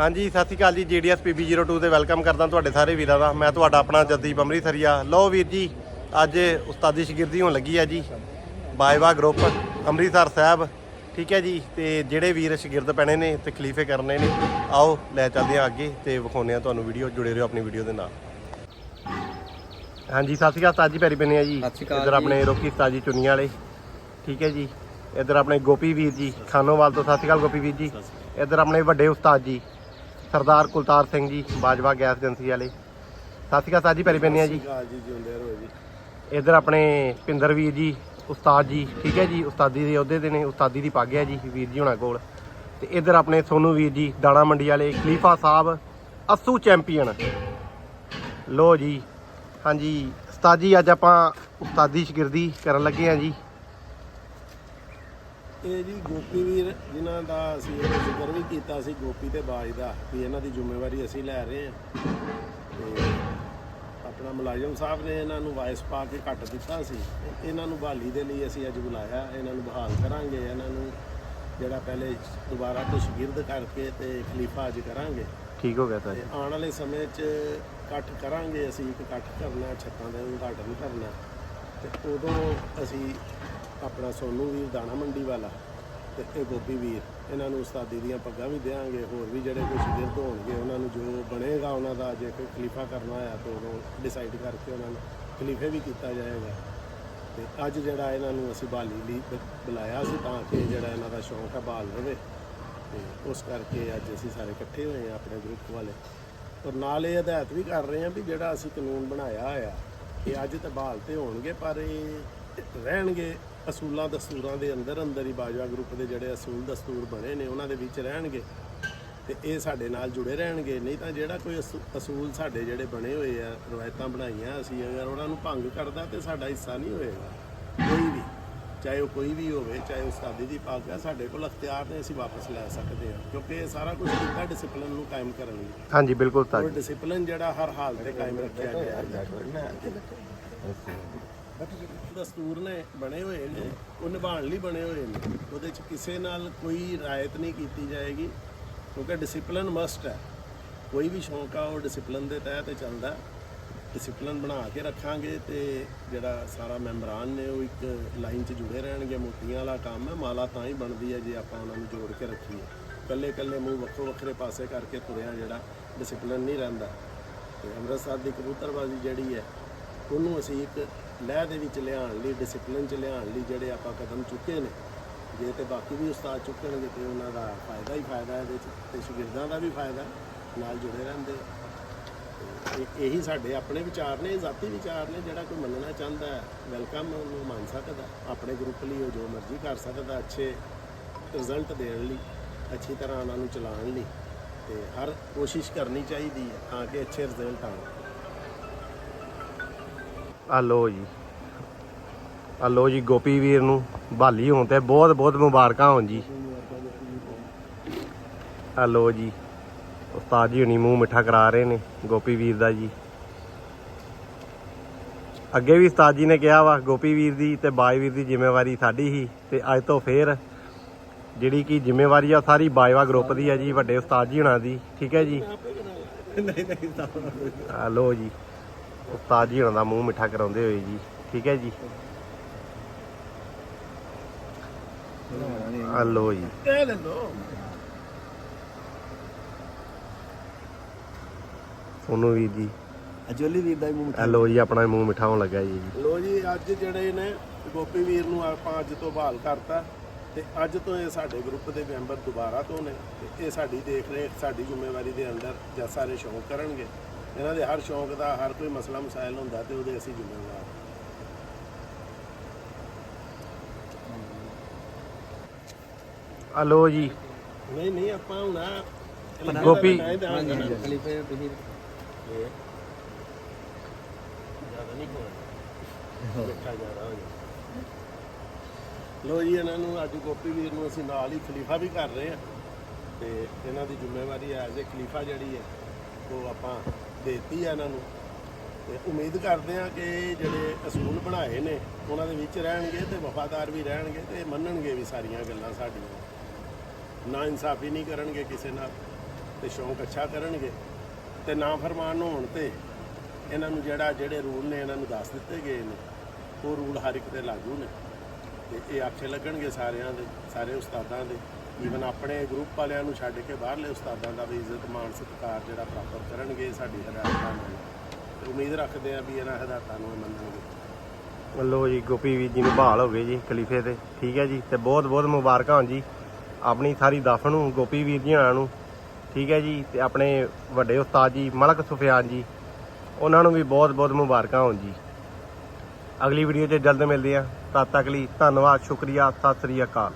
ਹਾਂਜੀ ਸਤਿ ਸ਼੍ਰੀ ਅਕਾਲ ਜੀ ਜੀਡੀਐਸ PB02 ਤੇ ਵੈਲਕਮ ਕਰਦਾ ਤੁਹਾਡੇ ਸਾਰੇ ਵੀਰਾਂ ਦਾ। ਮੈਂ ਤੁਹਾਡਾ ਆਪਣਾ ਜੱਦੀਪ ਅੰਮ੍ਰਿਤਸਰੀਆ। ਲਓ ਵੀਰ ਜੀ ਅੱਜ ਉਸਤਾਦੀ ਸ਼ਾਗਿਰਦੀ ਹੋਣ ਲੱਗੀ ਹੈ ਜੀ। ਬਾਇਵਾ ਗਰੁੱਪ ਅੰਮ੍ਰਿਤਸਰ ਸਾਹਿਬ ਠੀਕ ਹੈ ਜੀ? ਤੇ ਜਿਹੜੇ ਵੀਰ ਸ਼ਾਗਿਰਦ ਪੈਣੇ ਨੇ ਤੇ ਖਲੀਫੇ ਕਰਨੇ ਨੇ ਆਓ ਲੈ ਚੱਲਦੇ ਹਾਂ ਅੱਗੇ ਤੇ ਵਿਖਾਉਂਦੇ ਹਾਂ ਤੁਹਾਨੂੰ ਵੀਡੀਓ ਜੁੜੇ ਰਹੋ ਆਪਣੀ ਵੀਡੀਓ ਦੇ ਨਾਲ। ਹਾਂਜੀ ਸਤਿ ਸ਼੍ਰੀ ਅਕਾਲ ਉਸਤਾਦ ਜੀ ਪੈਰੀ ਪੈਨੇ ਆ ਜੀ। ਸਤਿ ਸ਼੍ਰੀ ਅਕਾਲ ਇੱਧਰ ਆਪਣੇ ਰੋਕੀ ਉਸਤਾਦ ਜੀ ਚੁੰਨੀਆਂ ਵਾਲੇ ਠੀਕ ਹੈ ਜੀ? ਇੱਧਰ ਆਪਣੇ ਗੋਪੀ ਵੀਰ ਜੀ ਖਾਨੋਵਾਲ ਤੋਂ। ਸਤਿ ਸ਼੍ਰੀ ਅਕਾਲ ਗੋਪੀ ਵੀਰ ਜੀ। ਇੱਧਰ ਆਪਣੇ ਵੱਡੇ ਉਸਤਾਦ ਜੀ। ਸਰਦਾਰ ਕੁਲਤਾਰ ਸਿੰਘ ਜੀ ਬਾਜਵਾ ਗੈਸ ਏਜੰਸੀ ਵਾਲੇ। ਸਤਿ ਸ਼੍ਰੀ ਅਕਾਲ ਉਸਤਾਦ ਜੀ ਪੈਰੀ ਪੈਨੇ ਆ ਜੀ। ਜੀ ਜਿਉਂਦੇ ਰਹੋ ਜੀ। ਇੱਧਰ ਆਪਣੇ ਪਿੰਦਰ ਵੀਰ ਜੀ ਉਸਤਾਦ ਜੀ ਠੀਕ ਹੈ ਜੀ? ਉਸਤਾਦੀ ਦੇ ਅਹੁਦੇ ਦੇ ਨੇ ਉਸਤਾਦੀ ਦੀ ਪੱਗ ਹੈ ਜੀ ਵੀਰ ਜੀ ਹੁਣਾਂ ਕੋਲ। ਤੇ ਇੱਧਰ ਆਪਣੇ ਸੋਨੂ ਵੀਰ ਜੀ ਦਾਣਾ ਮੰਡੀ ਵਾਲੇ ਖਲੀਫਾ ਸਾਹਿਬ ਅਸੂ ਚੈਂਪੀਅਨ। ਲੋ ਜੀ ਹਾਂਜੀ ਉਸਤਾਦ ਜੀ ਅੱਜ ਆਪਾਂ ਉਸਤਾਦੀ ਸ਼ਾਗਿਰਦੀ ਕਰਨ ਲੱਗੇ ਆ ਜੀ। ਇਹ ਜੀ ਗੋਪੀ ਵੀਰ ਜਿਨ੍ਹਾਂ ਦਾ ਅਸੀਂ ਇਹ ਜ਼ਿਕਰ ਵੀ ਕੀਤਾ ਸੀ ਗੋਪੀ ਤੇ ਬਾਜ ਦਾ ਵੀ ਇਹਨਾਂ ਦੀ ਜ਼ਿੰਮੇਵਾਰੀ ਅਸੀਂ ਲੈ ਰਹੇ ਹਾਂ। ਤੇ ਆਪਣਾ ਮੁਲਾਜ਼ਮ ਸਾਹਿਬ ਨੇ ਇਹਨਾਂ ਨੂੰ ਵਾਇਸ ਪਾ ਕੇ ਕੱਟ ਦਿੱਤਾ ਸੀ। ਇਹਨਾਂ ਨੂੰ ਬਹਾਲੀ ਦੇ ਲਈ ਅਸੀਂ ਅੱਜ ਬੁਲਾਇਆ। ਇਹਨਾਂ ਨੂੰ ਬਹਾਲ ਕਰਾਂਗੇ। ਇਹਨਾਂ ਨੂੰ ਜਿਹੜਾ ਪਹਿਲੇ ਦੁਬਾਰਾ ਤੋਂ ਸ਼ਾਗਿਰਦ ਕਰਕੇ ਤੇ ਖਲੀਫਾ ਅੱਜ ਕਰਾਂਗੇ। ਠੀਕ ਹੋ ਗਿਆ ਤਾਂ ਆਉਣ ਵਾਲੇ ਸਮੇਂ 'ਚ ਇਕੱਠ ਕਰਾਂਗੇ ਅਸੀਂ। ਇੱਕ ਇਕੱਠ ਕਰਨਾ ਛੱਤਾਂ ਦਾ ਉਦਘਾਟਨ ਕਰਨਾ। ਤੇ ਉਦੋਂ ਅਸੀਂ ਆਪਣਾ ਸੋਨੂ ਵੀਰ, ਦਾਣਾ ਮੰਡੀ ਵਾਲਾ ਤੇ ਇਹ ਗੋਪੀ ਵੀਰ। ਇਹਨਾਂ ਨੂੰ ਉਸਤਾਦੀ ਦੀਆਂ ਪੱਗਾਂ ਵੀ ਦੇਵਾਂਗੇ ਹੋਰ ਵੀ ਜਿਹੜੇ ਕੁਝ ਗਿਰਦ ਹੋਣਗੇ, ਉਹਨਾਂ ਨੂੰ ਜੋ ਬਣੇਗਾ ਉਹਨਾਂ ਦਾ ਜੇ ਕੋਈ ਖਲੀਫਾ ਕਰਨਾ ਹੋਇਆ ਤਾਂ ਉਦੋਂ ਡਿਸਾਈਡ ਕਰਕੇ ਉਹਨਾਂ ਨੂੰ ਖਲੀਫੇ ਵੀ ਕੀਤਾ ਜਾਏਗਾ। ਤੇ ਅੱਜ ਜਿਹੜਾ ਇਹਨਾਂ ਨੂੰ ਅਸੀਂ ਬਹਾਲੀ ਲਈ ਬੁਲਾਇਆ ਸੀ ਤਾਂ ਕਿ ਜਿਹੜਾ ਇਹਨਾਂ ਦਾ ਸ਼ੌਂਕ ਹੈ ਬਹਾਲ ਰਵੇ। ਤੇ ਉਸ ਕਰਕੇ ਅੱਜ ਅਸੀਂ ਸਾਰੇ ਇਕੱਠੇ ਹੋਏ ਹਾਂ ਆਪਣੇ ਗਰੁੱਪ ਵਾਲੇ। ਔਰ ਨਾਲ ਇਹ ਹਦਾਇਤ ਵੀ ਕਰ ਰਹੇ ਹਾਂ ਵੀ ਜਿਹੜਾ ਅਸੀਂ ਕਾਨੂੰਨ ਬਣਾਇਆ ਹੋਇਆ, ਇਹ ਅੱਜ ਤਾਂ ਬਾਲ ਤੇ ਹੋਣਗੇ, ਪਰ ਇਹ ਰਹਿਣਗੇ। ਅਸੂਲਾਂ ਦਸਤੂਰਾਂ ਦੇ ਅੰਦਰ ਅੰਦਰ ਹੀ ਬਾਜਵਾ ਗਰੁੱਪ ਦੇ ਜਿਹੜੇ ਅਸੂਲ ਦਸਤੂਰ ਬਣੇ ਨੇ ਉਹਨਾਂ ਦੇ ਵਿੱਚ ਰਹਿਣਗੇ। ਤੇ ਇਹ ਸਾਡੇ ਨਾਲ ਜੁੜੇ ਰਹਿਣਗੇ। ਨਹੀਂ ਤਾਂ ਜਿਹੜਾ ਕੋਈ ਅਸੂ- ਅਸੂਲ ਸਾਡੇ ਜਿਹੜੇ ਬਣੇ ਹੋਏ ਆ ਰਵਾਇਤਾਂ ਬਣਾਈਆਂ ਅਸੀਂ ਅਗਰ ਉਹਨਾਂ ਨੂੰ ਭੰਗ ਕਰਦਾ ਤੇ ਸਾਡਾ ਹਿੱਸਾ ਨਹੀਂ ਹੋਏਗਾ। ਕੋਈ ਵੀ ਚਾਹੇ ਉਹ ਕੋਈ ਵੀ ਹੋਵੇ ਚਾਹੇ ਉਸਤਾਦੀ ਦੀ ਪੱਗ ਆ ਸਾਡੇ ਕੋਲ ਅਖਤਿਆਰ ਨੇ ਅਸੀਂ ਵਾਪਸ ਲੈ ਸਕਦੇ ਹਾਂ ਕਿਉਂਕਿ ਇਹ ਸਾਰਾ ਕੁਝ ਕੀਤਾ ਡਿਸਪਲਿਨ ਨੂੰ ਕਾਇਮ ਕਰਨ ਲਈ। ਹਾਂਜੀ ਬਿਲਕੁਲ ਜੀ ਡਿਸਪਲਿਨ ਜਿਹੜਾ ਹਰ ਹਾਲਤ ਤੇ ਕਾਇਮ ਰੱਖਿਆ ਗਿਆ। ਹੈ ਦਸਤੂਰ ਨੇ, ਬਣੇ ਹੋਏ ਨੇ, ਉਹ ਨਿਭਾਉਣ ਲਈ ਬਣੇ ਹੋਏ ਨੇ। ਉਹਦੇ ਚ ਕਿਸੇ ਨਾਲ ਕੋਈ ਰਾਇਤ ਨਹੀਂ ਕੀਤੀ ਜਾਏਗੀ, ਕਿਉਂਕਿ ਡਿਸਪਲਿਨ ਮਸਟ ਹੈ। ਕੋਈ ਵੀ ਸ਼ੌਂਕ ਆ, ਉਹ ਡਿਸਪਲਿਨ ਦੇ ਤਹਿਤ ਚੱਲਦਾ ਡਿਸਪਲਿਨ ਬਣਾ ਕੇ ਰੱਖਾਂਗੇ ਤੇ ਜਿਹੜਾ ਸਾਰਾ ਮੈਂਬਰਾਨ ਨੇ, ਉਹ ਇੱਕ ਲਾਈਨ 'ਚ ਜੁੜੇ ਰਹਿਣਗੇ। ਮੋਤੀਆਂ ਵਾਲਾ ਕੰਮ ਹੈ, ਮਾਲਾ ਤਾਂ ਹੀ ਬਣਦੀ ਹੈ ਜੇ ਆਪਾਂ ਉਹਨਾਂ ਨੂੰ ਜੋੜ ਕੇ ਰੱਖੀਏ। ਕੱਲੇ ਕੱਲੇ ਮੂੰਹ ਵੱਖੋ ਵੱਖਰੇ ਪਾਸੇ ਕਰਕੇ ਤੁਰਿਆ ਜਿਹੜਾ ਡਿਸਪਲਿਨ ਨਹੀਂ ਰਹਿੰਦਾ। ਤੇ ਅੰਮ੍ਰਿਤਸਰ ਦੀ ਕਬੂਤਰਬਾਜ਼ੀ ਜਿਹੜੀ ਹੈ ਉਹਨੂੰ ਅਸੀਂ ਇੱਕ ਲਹਿ ਦੇ ਵਿੱਚ ਲਿਆਉਣ ਲਈ ਡਿਸਪਲਿਨ 'ਚ ਲਿਆਉਣ ਲਈ ਜਿਹੜੇ ਆਪਾਂ ਕਦਮ ਚੁੱਕੇ ਨੇ, ਜੇ ਤੇ ਬਾਕੀ ਵੀ ਉਸਤਾਦ ਚੁੱਕਣਗੇ ਤੇ ਉਹਨਾਂ ਦਾ ਫਾਇਦਾ ਹੀ ਫਾਇਦਾ ਹੈ ਇਹਦੇ 'ਚ, ਤੇ ਸ਼ਾਗਿਰਦਾਂ ਦਾ ਵੀ ਫਾਇਦਾ, ਨਾਲ ਜੁੜੇ ਰਹਿੰਦੇ। ਇਹ- ਇਹੀ ਸਾਡੇ ਆਪਣੇ ਵਿਚਾਰ ਨੇ ਜ਼ਾਤੀ ਵਿਚਾਰ ਨੇ, ਜਿਹੜਾ ਕੋਈ ਮੰਨਣਾ ਚਾਹੁੰਦਾ ਹੈ ਵੈਲਕਮ ਉਹਨੂੰ ਮੰਨ ਸਕਦਾ ਆਪਣੇ ਗਰੁੱਪ ਲਈ ਉਹ ਜੋ ਮਰਜ਼ੀ ਕਰ ਸਕਦਾ ਅੱਛੇ ਰਿਜ਼ਲਟ ਦੇਣ ਲਈ, ਅੱਛੀ ਤਰ੍ਹਾਂ ਉਹਨਾਂ ਨੂੰ ਚਲਾਉਣ ਲਈ। ਤੇ ਹਰ ਕੋਸ਼ਿਸ਼ ਕਰਨੀ ਚਾਹੀਦੀ ਹੈ ਤਾਂ ਕਿ ਅੱਛੇ ਰਿਜ਼ਲਟ ਆਉਣ। ਆ ਲੋ ਜੀ। ਆ ਲੋ ਜੀ ਗੋਪੀ ਵੀਰ ਨੂੰ ਬਹਾਲੀ ਹੋਣ ਤੇ ਬਹੁਤ ਬਹੁਤ ਮੁਬਾਰਕਾਂ ਹੋਣ ਜੀ। ਆ ਲੋ ਜੀ ਉਸਤਾਦ ਜੀ ਹੁਣੀ ਮੂੰਹ ਮਿੱਠਾ ਕਰਾ ਰਹੇ ਨੇ ਗੋਪੀ ਵੀਰ ਦਾ ਜੀ। ਅੱਗੇ ਵੀ ਉਸਤਾਦ ਜੀ ਨੇ ਕਿਹਾ ਵਾ ਗੋਪੀ ਵੀਰ ਦੀ ਤੇ ਬਾਈ ਵੀਰ ਦੀ ਜ਼ਿੰਮੇਵਾਰੀ ਸਾਡੀ ਹੀ ਤੇ ਅੱਜ ਤੋਂ ਫੇਰ ਜਿਹੜੀ ਕਿ ਜ਼ਿੰਮੇਵਾਰੀ ਆ ਸਾਰੀ ਬਾਈਵਾ ਗਰੁੱਪ ਦੀ ਆ ਜੀ ਵੱਡੇ ਉਸਤਾਦ ਜੀ ਹੁਣਾਂ ਦੀ ਠੀਕ ਹੈ ਜੀ? ਨਹੀਂ ਨਹੀਂ ਆ ਲੋ ਜੀ। ਉਸਤਾਦ ਜੀ ਹੁਣਾਂ ਦਾ ਮੂੰਹ ਮਿੱਠਾ ਕਰਾਉਂਦੇ ਹੋਏ ਜੀ ਠੀਕ ਹੈ ਜੀ? ਆ ਲੋ ਜੀ। ਕਹਿ ਲੈ ਲੋ ਸੋਨੂੰ ਵੀਰ ਜੀ। ਅਜੋਲੀ ਵੀਰ ਦਾ ਵੀ ਮੂੰਹ ਆ ਲੋ ਜੀ ਆਪਣਾ ਮੂੰਹ ਮਿੱਠਾ ਹੋਣ ਲੱਗਾ ਜੀ। ਲੋ ਜੀ ਅੱਜ ਜਿਹੜੇ ਨੇ ਗੋਪੀ ਵੀਰ ਨੂੰ ਆਪਾਂ ਅੱਜ ਤੋਂ ਬਹਾਲ ਕਰਤਾ ਤੇ ਅੱਜ ਤੋਂ ਇਹ ਸਾਡੇ ਗਰੁੱਪ ਦੇ ਮੈਂਬਰ ਦੁਬਾਰਾ ਤੋਂ ਨੇ ਤੇ ਇਹ ਸਾਡੀ ਦੇਖ ਰੇਖ ਸਾਡੀ ਜ਼ਿੰਮੇਵਾਰੀ ਦੇ ਅੰਦਰ ਜਾਂ ਸਾਰੇ ਸ਼ੌਂਕ ਕਰਨਗੇ। ਇਹਨਾਂ ਦੇ ਹਰ ਸ਼ੌਂਕ ਦਾ ਹਰ ਕੋਈ ਮਸਲਾ ਮਸਾਇਲ ਹੁੰਦਾ ਤੇ ਉਹਦੇ ਅਸੀਂ ਜ਼ਿੰਮੇਵਾਰ ਆ ਲੋ ਜੀ। ਨਹੀਂ ਨਹੀਂ ਆਪਾਂ ਹੁਣ ਆਹ ਗੋਪੀ- ਮੈਂ ਹੀ ਦਿਆਂਗਾ ਨਾ। ਖਲੀਫੇ ਤੁਸੀਂ ਜ਼ਿਆਦਾ ਨਹੀਂ ਹੋਣਾ। ਮਿੱਠਾ ਜ਼ਿਆਦਾ ਹੋ ਜਾਣਾ। ਲੋ ਜੀ ਇਹਨਾਂ ਨੂੰ ਅੱਜ ਗੋਪੀ ਵੀਰ ਨੂੰ ਅਸੀਂ ਨਾਲ ਹੀ ਖਲੀਫਾ ਵੀ ਕਰ ਰਹੇ ਹਾਂ ਤੇ ਇਹਨਾਂ ਦੀ ਜ਼ਿੰਮੇਵਾਰੀ ਐਜ਼ ਏ ਖਲੀਫਾ ਜਿਹੜੀ ਹੈ ਉਹ ਆਪਾਂ ਦੇਤੀ ਆ ਇਹਨਾਂ ਨੂੰ। ਤੇ ਉਮੀਦ ਕਰਦੇ ਹਾਂ ਕਿ ਜਿਹੜੇ ਅਸੂਲ ਬਣਾਏ ਨੇ, ਉਹਨਾਂ ਦੇ ਵਿੱਚ ਰਹਿਣਗੇ ਤੇ ਵਫਾਦਾਰ ਵੀ ਰਹਿਣਗੇ ਤੇ ਮੰਨਣਗੇ ਵੀ ਸਾਰੀਆਂ ਗੱਲਾਂ ਸਾਡੀਆਂ। ਨਾ ਇਨਸਾਫੀ ਨਹੀਂ ਕਰਨਗੇ ਕਿਸੇ ਨਾਲ ਤੇ ਸ਼ੌਂਕ ਅੱਛਾ ਕਰਨਗੇ। ਤੇ ਨਾ ਫਰਮਾਨ ਹੋਣ ਤੇ ਇਹਨਾਂ ਨੂੰ ਜਿਹੜਾ, ਜਿਹੜੇ ਰੂਲ ਨੇ ਇਹਨਾਂ ਨੂੰ ਦੱਸ ਦਿੱਤੇ ਗਏ ਨੇ, ਉਹ ਰੂਲ ਹਰ ਇੱਕ ਤੇ ਲਾਗੂ ਨੇ। ਤੇ ਇਹ ਆਖੇ ਲੱਗਣਗੇ ਸਾਰਿਆਂ ਦੇ, ਸਾਰੇ ਉਸਤਾਦਾਂ ਦੇ। ਈਵਨ ਆਪਣੇ ਗਰੁੱਪ ਵਾਲਿਆਂ ਨੂੰ ਛੱਡ ਕੇ ਬਾਹਰਲੇ ਉਸਤਾਦਾਂ ਦਾ ਵੀ ਇੱਜ਼ਤ, ਮਾਣ, ਸਤਿਕਾਰ ਜਿਹੜਾ ਪ੍ਰਾਪਤ ਕਰਨਗੇ ਸਾਡੀ ਹਦਾਇਤਾਂ ਨਾਲ ਤੇ ਉਮੀਦ ਰੱਖਦੇ ਆ ਵੀ ਇਹਨਾਂ ਹਦਾਇਤਾਂ ਨੂੰ ਇਹ ਮੰਨਣਗੇ। ਲੋ ਜੀ, ਗੋਪੀ ਵੀਰ ਜੀ ਨੂੰ ਬਹਾਲ ਹੋ ਗਏ ਜੀ ਖਲੀਫੇ ਤੇ। ਠੀਕ ਹੈ ਜੀ, ਤੇ ਬਹੁਤ ਬਹੁਤ ਮੁਬਾਰਕਾਂ ਹੋਣ ਜੀ। ਆਪਣੀ ਸਾਰੀ ਦਫ ਨੂੰ, ਗੋਪੀ ਵੀਰ ਜੀ ਹੋਣਾ ਨੂੰ। ਠੀਕ ਹੈ ਜੀ, ਤੇ ਆਪਣੇ ਵੱਡੇ ਉਸਤਾਦ ਜੀ, ਮਲਕ ਸੁਫਿਆਨ ਜੀ, ਉਹਨਾਂ ਨੂੰ ਵੀ ਬਹੁਤ ਬਹੁਤ ਮੁਬਾਰਕਾਂ ਹੋਣ ਜੀ। ਅਗਲੀ ਵੀਡੀਓ 'ਚ ਜਲਦ ਮਿਲਦੇ ਆ ਤਦ ਤੱਕ ਲਈ ਧੰਨਵਾਦ, ਸ਼ੁਕਰੀਆ, ਸਤਿ ਸ੍ਰੀ ਅਕਾਲ।